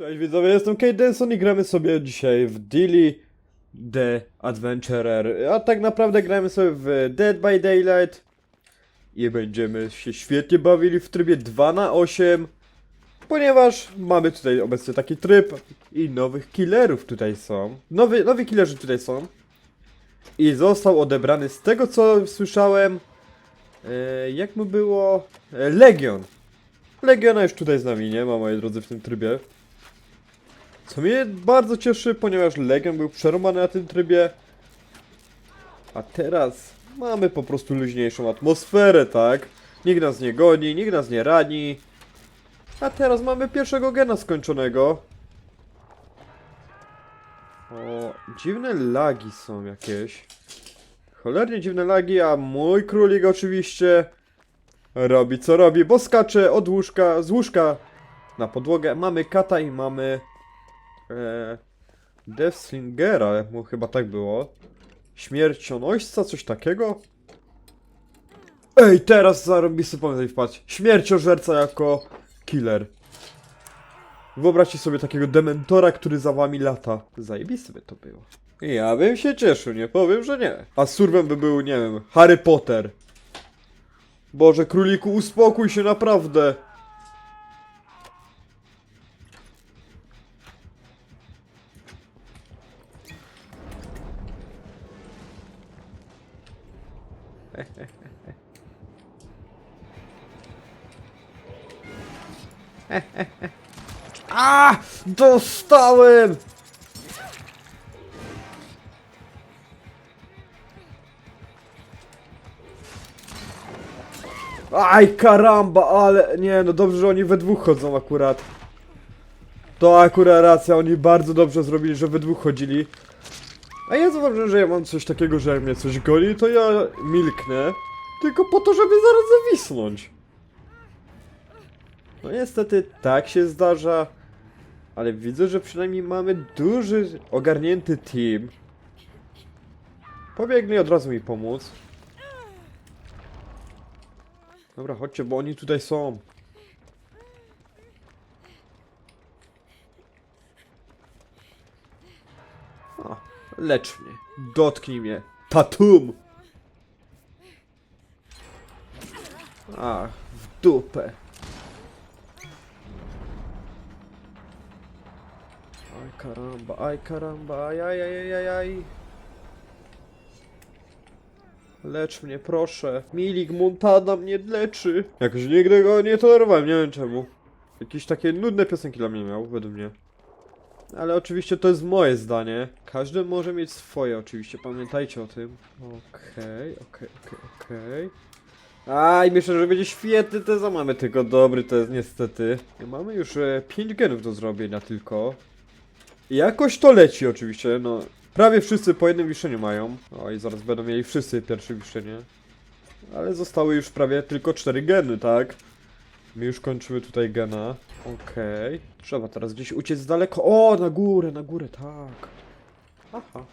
Cześć widzowie, jestem Kate Denson i gramy sobie dzisiaj w Dilly The Adventurer. A tak naprawdę gramy sobie w Dead by Daylight i będziemy się świetnie bawili w trybie 2 na 8 ponieważ mamy tutaj obecnie taki tryb i nowych killerów tutaj są. Nowy, nowi killerzy tutaj są. I został odebrany z tego co słyszałem, e, jak mu było, e, Legion. Legiona już tutaj z nami nie ma, moi drodzy, w tym trybie. Co mnie bardzo cieszy, ponieważ Legion był przerobany na tym trybie. A teraz mamy po prostu luźniejszą atmosferę, tak? Nikt nas nie goni, nikt nas nie rani. A teraz mamy pierwszego gena skończonego. O, dziwne lagi są jakieś. Cholernie dziwne lagi, a mój królik oczywiście robi co robi, bo skacze od łóżka, z łóżka na podłogę. Mamy kata i mamy e, Deathslingera, mu chyba tak było. Śmiercionośca, coś takiego? Ej, teraz zarobi sobie pomysł wpaść. Śmierciożerca jako killer. Wyobraźcie sobie takiego dementora, który za wami lata. Zajebiste by to było. Ja bym się cieszył, nie powiem, że nie. A surwem by był, nie wiem, Harry Potter. Boże, króliku, uspokój się naprawdę. A! Dostałem! Aj, karamba, ale... Nie, no dobrze, że oni we dwóch chodzą akurat. To akurat racja, oni bardzo dobrze zrobili, że we dwóch chodzili. A ja zauważyłem, że ja mam coś takiego, że jak mnie coś goni, to ja milknę. Tylko po to, żeby zaraz zawisnąć. No niestety tak się zdarza. Ale widzę, że przynajmniej mamy duży, ogarnięty team. Pobiegli od razu mi pomóc. Dobra, chodźcie, bo oni tutaj są. O, lecz mnie. Dotknij mnie. Tatum! Ach, w dupę. Karamba, aj karamba, aj, aj, aj, aj, aj. Lecz mnie, proszę. Milik Montana mnie leczy. Jakoś nigdy go nie tolerowałem, nie wiem czemu. Jakieś takie nudne piosenki dla mnie miał, według mnie. Ale oczywiście to jest moje zdanie. Każdy może mieć swoje, oczywiście, pamiętajcie o tym. Okej, okej, okej, okej. Aj, myślę, że będzie świetny test, a mamy tylko dobry test, niestety. Mamy już 5 genów do zrobienia tylko. Jakoś to leci oczywiście, no. Prawie wszyscy po jednym wiszeniu mają. O i zaraz będą mieli wszyscy pierwsze wiszenie. Ale zostały już prawie tylko cztery geny, tak? My już kończymy tutaj gena. Okej. Trzeba teraz gdzieś uciec daleko. O, na górę, na górę, tak. Aha.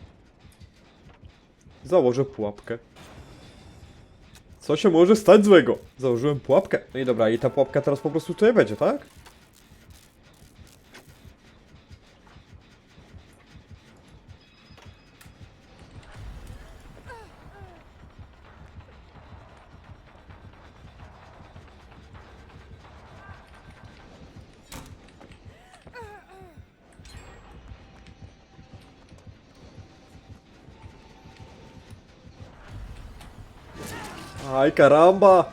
Założę pułapkę. Co się może stać złego? Założyłem pułapkę. No i dobra, i ta pułapka teraz po prostu tutaj będzie, tak? Aj, karamba!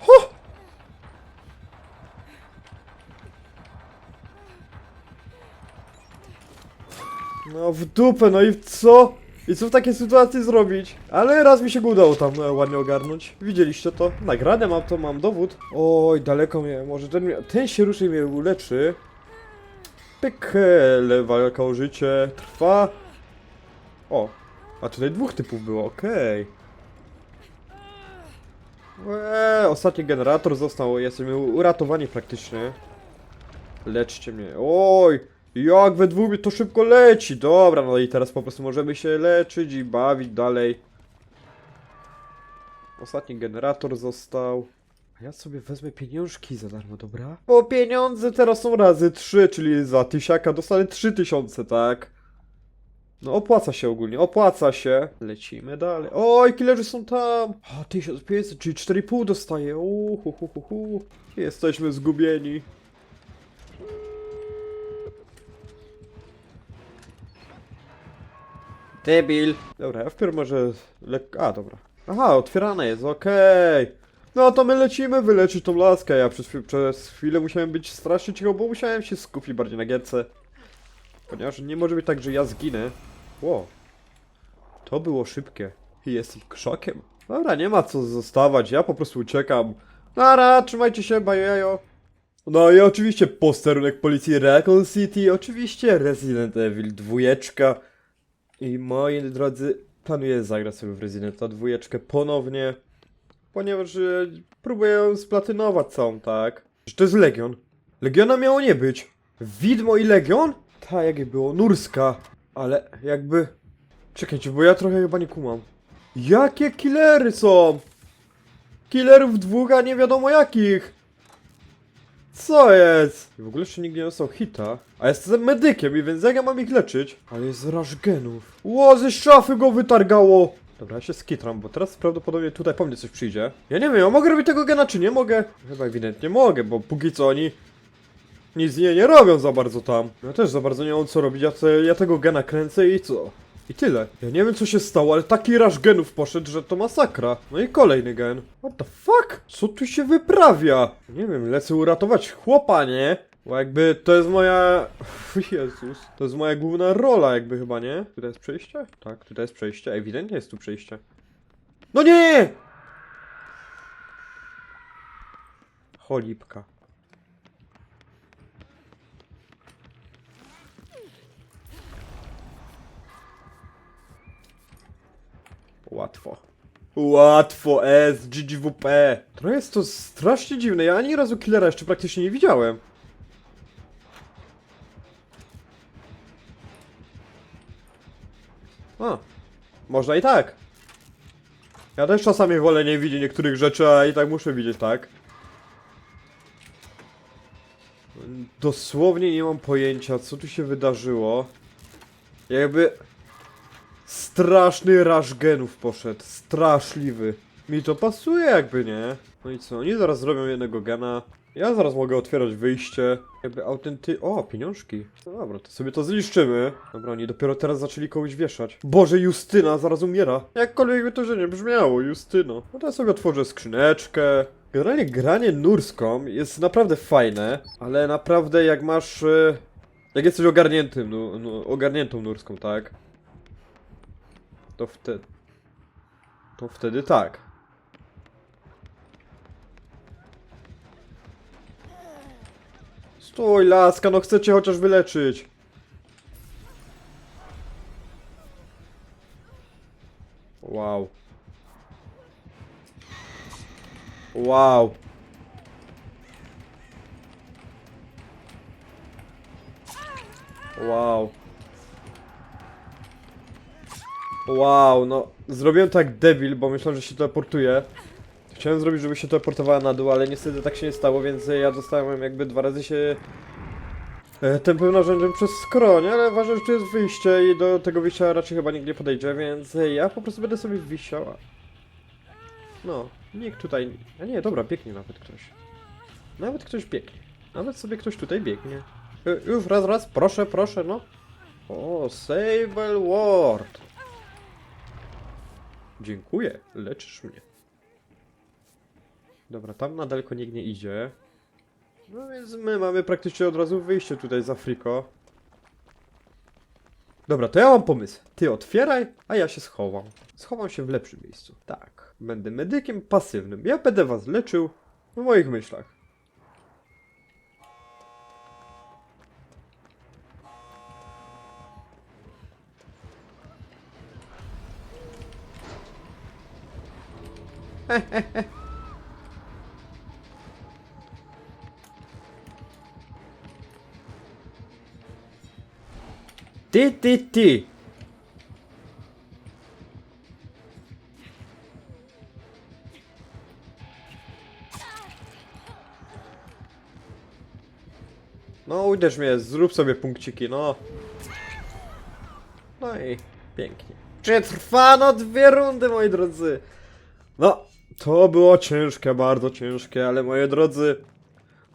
Ho! No w dupę, no i co? I co w takiej sytuacji zrobić? Ale raz mi się udało tam e, ładnie ogarnąć. Widzieliście to? Nagrane mam to, mam dowód. Oj, daleko mnie, może ten, ten się ruszy i mnie uleczy. Pyk, walka o życie trwa. O, a tutaj dwóch typów było, okej. Eee, ostatni generator został, jesteśmy uratowani praktycznie. Leczcie mnie. Oj, jak we dwóch to szybko leci. Dobra, no i teraz po prostu możemy się leczyć i bawić dalej. Ostatni generator został. A ja sobie wezmę pieniążki za darmo, dobra? Bo pieniądze teraz są razy 3, czyli za tysiaka dostanę 3000, tak? No opłaca się ogólnie, opłaca się. Lecimy dalej. Oj, killerzy są tam. O, 1500, czyli 4,5 dostaję. Uhu, hu, hu, hu. Jesteśmy zgubieni. Debil. Dobra, ja wpierw może... Lek... A, dobra. Aha, otwierane jest, okej. No to my lecimy wyleczyć tą laskę. Ja przez, przez chwilę musiałem być strasznie cicho, bo musiałem się skupić bardziej na gierce. Ponieważ nie może być tak, że ja zginę. Ło. To było szybkie. I jestem krzokiem. Dobra, nie ma co zostawać, ja po prostu uciekam. Nara, trzymajcie się, bajajo. No i oczywiście posterunek policji Raccoon City, oczywiście Resident Evil 2. I moi drodzy, planuję zagrać sobie w Residenta 2 ponownie, ponieważ e, próbuję splatynować całą, tak? Że to jest Legion. Legiona miało nie być. Widmo i Legion? Tak, jak było, Nurska. Ale jakby... Czekajcie, bo ja trochę chyba nie kumam. Jakie killery są? Killerów dwóch, a nie wiadomo jakich. Co jest? I w ogóle jeszcze nikt nie dostał hita. A jestem medykiem, i więc jak ja mam ich leczyć? Ale jest raż genów. Ło, ze szafy go wytargało! Dobra, ja się skitram, bo teraz prawdopodobnie tutaj po mnie coś przyjdzie. Ja nie wiem, ja mogę robić tego gena, czy nie mogę? Chyba ewidentnie mogę, bo póki co oni nic nie, nie robią za bardzo tam. Ja też za bardzo nie mam co robić, ja, te, ja tego gena kręcę i co? I tyle. Ja nie wiem co się stało, ale taki raż genów poszedł, że to masakra. No i kolejny gen. What the fuck? Co tu się wyprawia? Nie wiem, lecę uratować chłopa, nie? Bo jakby to jest moja... Jezus. To jest moja główna rola jakby chyba, nie? Tutaj jest przejście? Tak, tutaj jest przejście. Ewidentnie jest tu przejście. No nie! Cholipka. Łatwo. Łatwo, S, GGWP. Trochę jest to strasznie dziwne, ja ani razu killera jeszcze praktycznie nie widziałem. A, można i tak. Ja też czasami wolę nie widzieć niektórych rzeczy, a i tak muszę widzieć, tak? Dosłownie nie mam pojęcia, co tu się wydarzyło. Jakby... Straszny raż genów poszedł. Straszliwy. Mi to pasuje jakby, nie? No i co? Oni zaraz zrobią jednego gena. Ja zaraz mogę otwierać wyjście. Jakby autenty... O, pieniążki. No dobra, to sobie to zniszczymy. Dobra, oni dopiero teraz zaczęli kogoś wieszać. Boże, Justyna zaraz umiera. Jakkolwiek by to, że nie brzmiało, Justyno. No to ja sobie otworzę skrzyneczkę. Generalnie granie nurską jest naprawdę fajne, ale naprawdę jak masz... e, Jak jesteś ogarniętym, no, no, ogarniętą nurską, tak? To wtedy... To wtedy tak. Stój, laska, no chcę cię chociaż wyleczyć. Wow. Wow. Wow. Wow, no zrobiłem tak debil, bo myślałem, że się teleportuje. Chciałem zrobić, żeby się teleportowała na dół, ale niestety tak się nie stało, więc ja dostałem jakby dwa razy się e, tym narzędziem przez skroń, ale ważne, że tu jest wyjście i do tego wyjścia raczej chyba nikt nie podejdzie, więc ja po prostu będę sobie wisiał. a- No, nikt tutaj... A nie, dobra, biegnie nawet ktoś. Nawet ktoś biegnie. Nawet sobie ktoś tutaj biegnie. E, Już raz, raz, proszę, proszę, no. O, Sable Ward. Dziękuję, leczysz mnie. Dobra, tam na daleko nikt nie idzie. No więc my mamy praktycznie od razu wyjście tutaj z Afriko. Dobra, to ja mam pomysł. Ty otwieraj, a ja się schowam. Schowam się w lepszym miejscu. Tak. Będę medykiem pasywnym. Ja będę was leczył w moich myślach. Ty, ty, ty! No uderz mnie, zrób sobie punkciki, no. No i pięknie. Przetrwano dwie rundy, moi drodzy. No, to było ciężkie, bardzo ciężkie, ale moi drodzy,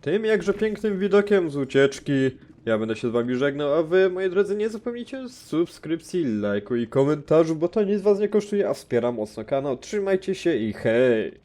tym jakże pięknym widokiem z ucieczki ja będę się z wami żegnał, a wy, moi drodzy, nie zapomnijcie subskrypcji, lajku i komentarzu, bo to nic was nie kosztuje, a wspiera mocno kanał. Trzymajcie się i hej!